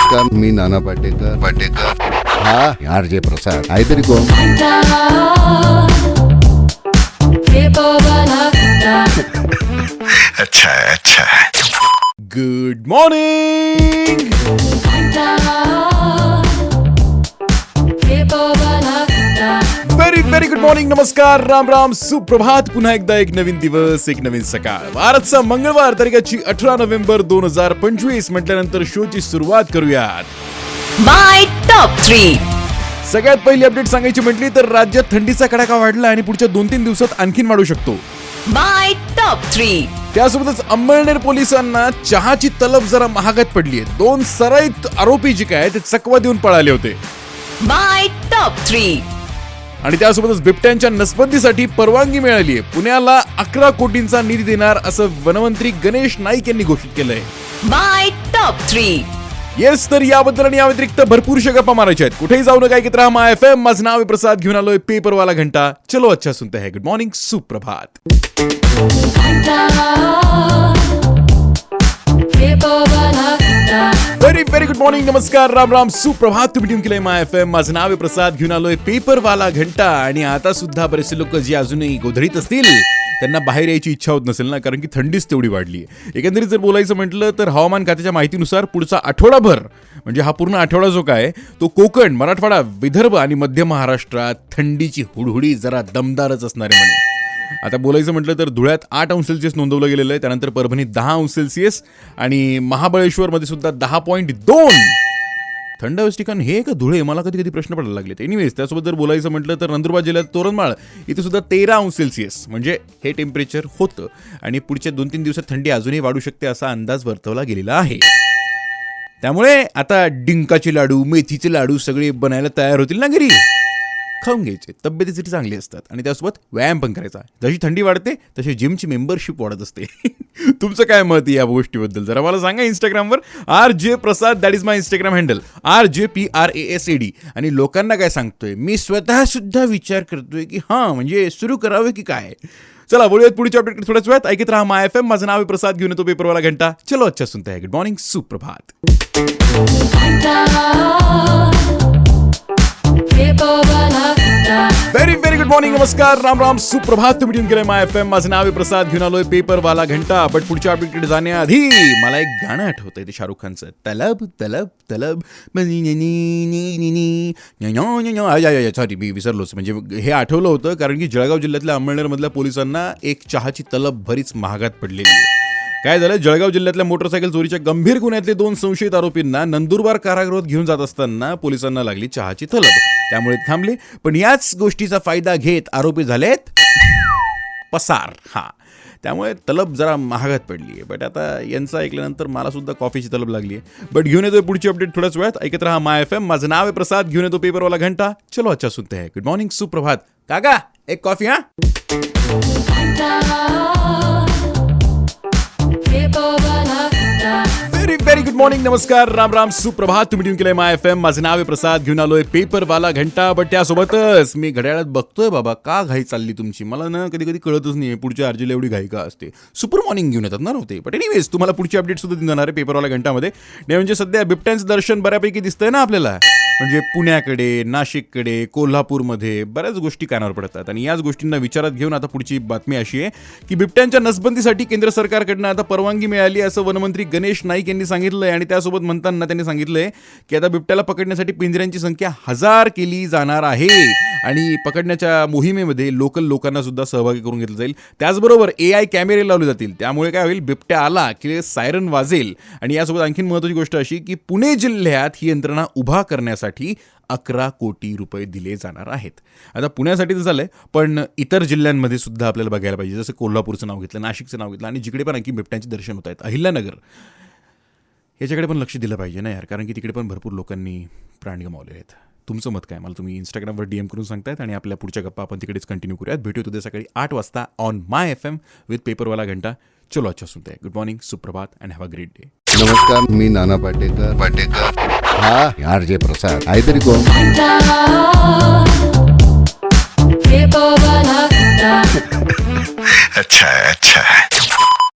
नमस्कार मी नाना पाटेकर पाटेकर हा आर जे प्रसाद आहे तरी कोण अच्छा अच्छा good morning very good morning नमस्कार राम राम सुप्रभात. पुन्हा एकदा एक नवीन दिवस एक नवीन सकाळ. वारचा मंगळवार तारखेची अठरा नोव्हेंबर दोन हजार पंचवीस म्हटल्यानंतर शोची सुरुवात करूयात. माय टॉप थ्री सगळ्यात पहिली अपडेट सांगायची म्हटली तर राज्यात थंडीचा कडाका वाढला आणि पुढच्या दोन तीन दिवसात आणखीन वाढू शकतो. माय टॉप थ्री त्यासोबतच अंमळनेर पोलिसांना चहाची तलब जरा महागात पडली आहे. दोन सराईत आरोपी जे काय ते चकवा देऊन पळाले होते. माय टॉप थ्री आणि त्यासोबतच बिबट्यांच्या नसबंदीसाठी परवानगी मिळाली आहे. पुण्याला अकरा कोटींचा निधी देणार असं वनमंत्री गणेश नाईक यांनी घोषित केलंय. माय टॉप थ्री येस तर याबद्दल आणि या व्यतिरिक्त भरपूरशा गप्पा मारायच्या आहेत. कुठेही जाऊ नका ऐकत राहा एफ एम माझं नाव प्रसाद. घेऊन आलोय पेपरवाला घंटा. चलो अच्छा सुनते है. गुड मॉर्निंग सुप्रभात. व्हेरी व्हेरी गुड मॉर्निंग नमस्कार राम राम. सुप्रभात तुम्ही ट्यून केलंय माय एफ एम माझं नाव आहे प्रसाद घेऊन आलोय पेपरवाला घंटा. आणि आता सुद्धा बरेचसे लोक जे अजूनही गोधडीत असतील त्यांना बाहेर यायची इच्छा होत नसेल ना कारण की थंडीच तेवढी वाढली आहे. एकंदरीत जर बोलायचं म्हटलं तर हवामान खात्याच्या माहितीनुसार पुढचा आठवडाभर म्हणजे हा पूर्ण आठवडा जो काय तो कोकण मराठवाडा विदर्भ आणि मध्य महाराष्ट्रात थंडीची हुडहुडी जरा दमदारच असणार आहे म्हणे. आता बोलायचं म्हटलं तर धुळ्यात आठ अंश सेल्सिअस नोंदवलं गेलेलं आहे. त्यानंतर परभणीत दहा अंश सेल्सिअस आणि महाबळेश्वरमध्ये सुद्धा दहा पॉईंट दोन. थंड हवेचं ठिकाण हे का धुळे मला कधी कधी प्रश्न पडायला लागले एनिवेज त्यासोबत जर बोलायचं म्हटलं तर नंदुरबार जिल्ह्यात तोरणमाळ इथे सुद्धा तेरा अंश सेल्सिअस. म्हणजे हे टेम्परेचर होतं. आणि पुढच्या दोन तीन दिवसात थंडी अजूनही वाढू शकते असा अंदाज वर्तवला गेलेला आहे. त्यामुळे आता डिंकाचे लाडू मेथीचे लाडू सगळे बनायला तयार होतील ना घरी? खाऊन घ्यायचे. तब्येतीसाठी चांगली असतात. आणि त्यासोबत व्यायाम पण करायचा. जशी थंडी वाढते तशी जिमची मेंबरशिप वाढत असते. तुमचं काय मत आहे या गोष्टीबद्दल? जरा मला सांगा इंस्टाग्रामवर R J Prasad that is my Instagram handle R J P R A S A D आणि लोकांना काय सांगतोय? मी स्वतः सुद्धा विचार करतोय की हां म्हणजे सुरू करावे की काय? चला बोलूयात पुढच्या अपडेट थोड्याच वेळात. ऐकत राहा माय एफ एम माझं नाव आहे प्रसाद घेऊन येतो पेपरवाला घंटा. चलो अच्छा सुनता है गुड मॉर्निंग सुप्रभात व्हेरी व्हेरी गुड मॉर्निंग नमस्कार राम राम सुप्रभात. तुम्ही ट्यून माय एफ एम माझं नाव आहे प्रसाद घेऊन आलोय पेपरवाला घंटा. बट पुढच्या अपडेट जाण्याआधी मला एक गाणं आठवतंय ते शाहरुख खानचं. तलब तलब तलब. सॉरी मी विसरलोच. म्हणजे हे आठवलं होतं कारण की जळगाव जिल्ह्यातल्या अंमळनेरमधल्या पोलिसांना एक चहाची तलब भरीच महागात पडलेली आहे. काय झालं? जळगाव जिल्ह्यातल्या मोटरसायकल चोरीच्या गंभीर गुन्ह्यातले दोन संशयित आरोपींना नंदुरबार कारागृहात घेऊन जात असताना पोलिसांना लागली चहाची तलब. त्यामुळे थांबले. पण याच गोष्टीचा फायदा घेत आरोपी झालेत पसार. हा. त्यामुळे तलब जरा महागात पडली आहे. बट आता यांचं ऐकल्यानंतर मला सुद्धा कॉफीची तलब लागली आहे. बट घेऊन येतो पुढची अपडेट थोड्याच वेळात. ऐकत राहा माय एफ एम. माझं नाव आहे प्रसाद. घेऊन येतो पेपरवाला घंटा. चलो अच्छा सुनते है गुड मॉर्निंग सुप्रभात. काका एक कॉफी हा? व्हेरी गुड मॉर्निंग नमस्कार राम राम सुप्रभात. तुम्ही ट्यून केलंय माय एफ एम. माझं नाव आहे प्रसाद घेऊन आलोय पेपरवाला घंटा बट त्यासोबतच मी घड्याळात बघतोय बाबा का घाई चालली तुमची? मला ना कधी कधी कळतच नाही पुढच्या अर्जीला एवढी घाई का असते? सुपर मॉर्निंग घेऊन येतात ना होते बट एनिवेज तुम्हाला पुढची अपडेट सुद्धा देणार आहे पेपरवाला घंटामध्ये. नाही म्हणजे सध्या बिबट्यांचं दर्शन बऱ्यापैकी दिसतंय ना आपल्याला? म्हणजे पुण्याकडे नाशिककडे कोल्हापूरमध्ये बऱ्याच गोष्टी कानावर पडतात. आणि याच गोष्टींना विचारात घेऊन आता पुढची बातमी अशी आहे की बिबट्यांच्या नसबंदीसाठी केंद्र सरकारकडनं आता परवानगी मिळाली असं वनमंत्री गणेश नाईक यांनी सांगितलं आहे आणि त्यासोबत म्हणताना त्यांनी सांगितलं आहे की आता बिबट्याला पकडण्यासाठी पिंजऱ्यांची संख्या हजार केली जाणार आहे. आणि पकडण्याच्या मोहिमेमध्ये लोकल लोकांना सुद्धा सहभागी करून घेतलं जाईल. त्याचबरोबर ए आय कॅमेरे लावले जातील. त्यामुळे काय होईल? बिबट्या आला की सायरन वाजेल. आणि यासोबत आणखीन महत्त्वाची गोष्ट अशी की पुणे जिल्ह्यात ही यंत्रणा उभा करण्यासाठी अकरा कोटी रुपये दिले जाणार आहेत. आता पुण्यासाठी तर झालं आहे पण इतर जिल्ह्यांमध्ये सुद्धा आपल्याला बघायला पाहिजे. जसं कोल्हापूरचं नाव घेतलं नाशिकचं नाव घेतलं आणि जिकडे पण आणखी बिबट्यांचे दर्शन होत आहेत. अहिल्यानगर. याच्याकडे पण लक्ष दिलं पाहिजे ना यार कारण की तिकडे पण भरपूर लोकांनी प्राण गमावले आहेत. तुमचं मत काय? मला तुम्ही इंस्टाग्रामवर डीएम करून सांगतायत आणि आपल्या पुढच्या गप्पा आपण तिकडेच कंटिन्यू करूयात. भेटूया उद्या सकाळी आठ वाजता on my F M with पेपरवाला घंटा चलो अच्छा सुनते गुड मॉर्निंग सुप्रभात and have a great day नमस्कार मी नाना पाटेकर. पाटेकर. हा आर जे प्रसाद. आहे तरी कोण अच्छा अच्छा